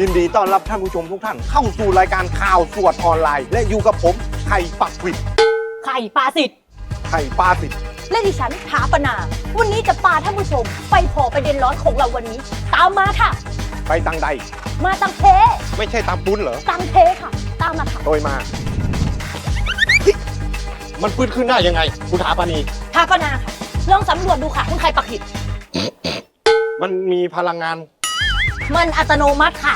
ดีต้อนรับท่านผู้ชมทุกท่านเข้าสู่รายการข่าวสวดออนไลน์ และอยู่กับผมไข่ปักวิดไข่ปลาสิทธิ์ไข่ปาสิทธิ์และดิฉันถาปนา วันนี้จะปาท่านผู้ชม ไปพอประเด็นร้อนของเราวันนี้ ตามมาค่ะ ไปตังใด มาตังเพไม่ใช่ตามปุ้นเหรอตังเพค่ะ ตามมาค่ะ โดยมาเฮ้ยมันปื้นขึ้นได้ยังไงคุณถาปานีทาปนาค่ะลองสำรวจดูค่ะคุณไข่ปักหิดมันมีพลังงาน มันอัตโนมัติค่ะ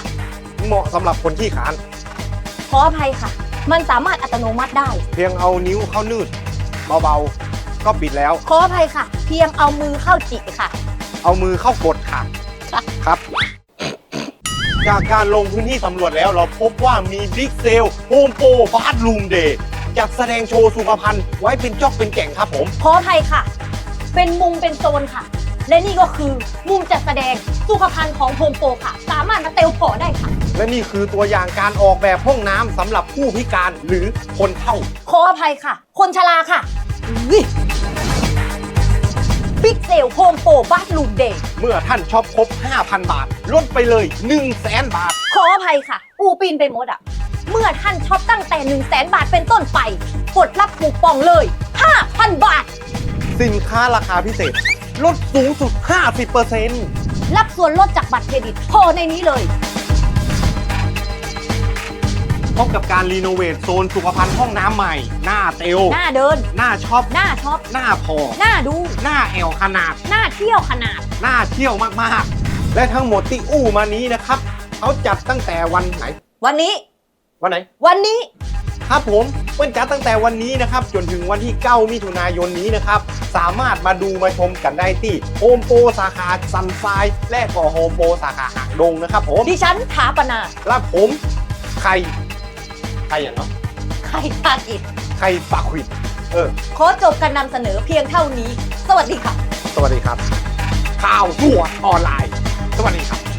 เหมาะสำหรับคนที่ขาน ขออภัยค่ะ มันสามารถอัตโนมัติได้ เพียงเอานิ้วเข้านืดเบาๆ ก็ปิดแล้ว ขออภัยค่ะ เพียงเอามือเข้าจิค่ะ เอามือเข้ากดค่ะ ค่ะ ครับ จากการลงพื้นที่สำรวจแล้วเราพบว่ามีบิ๊กเซลโฮมโปรบาร์ลูมเดย์จัดแสดงโชว์สุขภัณฑ์ไว้เป็นจอกเป็นแก่งครับผม ขออภัยค่ะ เป็นมุมเป็นโซนค่ะ และนี่ก็คือมุมจัดแสดงสุขภัณฑ์ของโฮมโปรค่ะ สามารถมาเตลพอได้ค่ะ และนี่คือตัวอย่างการออกแบบห้องน้ำสำหรับผู้พิการหรือคนเฒ่า ขออภัยค่ะ คนชราค่ะบิ๊กเซลโฮมโปรบัตลูมเดย์เมื่อท่านช็อปครบ 5,000 บาท ลดไปเลย 1 0 0 0 0แสนบาท ขออภัยค่ะ อูปีนไปหมดอะ เมื่อท่านช็อปตั้งแต่ 1 0 0 0 0แสนบาทเป็นต้นไปกดรับคูปองเลย 5,000 บาท สินค้าราคาพิเศษ ลดสูงสุด 50%รับส่วนลดจากบัตรเครดิตพอในนี้เลยพบกับการรีโนเวทโซนสุขภัณฑ์ห้องน้ำใหม่ หน้าเตล หน้าเดิน หน้าช็อป หน้าช็อป หน้าพอ หน้าดู หน้าแอลขนาด หน้าเที่ยวขนาด หน้าเที่ยวมากๆ และทั้งหมดที่อู้มานี้นะครับ เขาจัดตั้งแต่วันไหน วันนี้ วันไหน วันนี้ ครับผมเปิ้นจัดตั้งแต่วันนี้นะครับ จนถึงวันที่ 9 มิถุนายนนี้นะครับ สามารถมาดูมาชมกันได้ที่โฮมโปรสาขาซันไฟและก็โฮมโปรสาขาหางดงนะครับผมดิฉันถาปนาและผมไข่ไข่อย่างเนาะใครภากิจไข่ปากควิดเออ ขอจบการนำเสนอเพียงเท่านี้ สวัสดีค่ะ สวัสดีครับ ข่าวสวดออนไลน์ สวัสดีครับ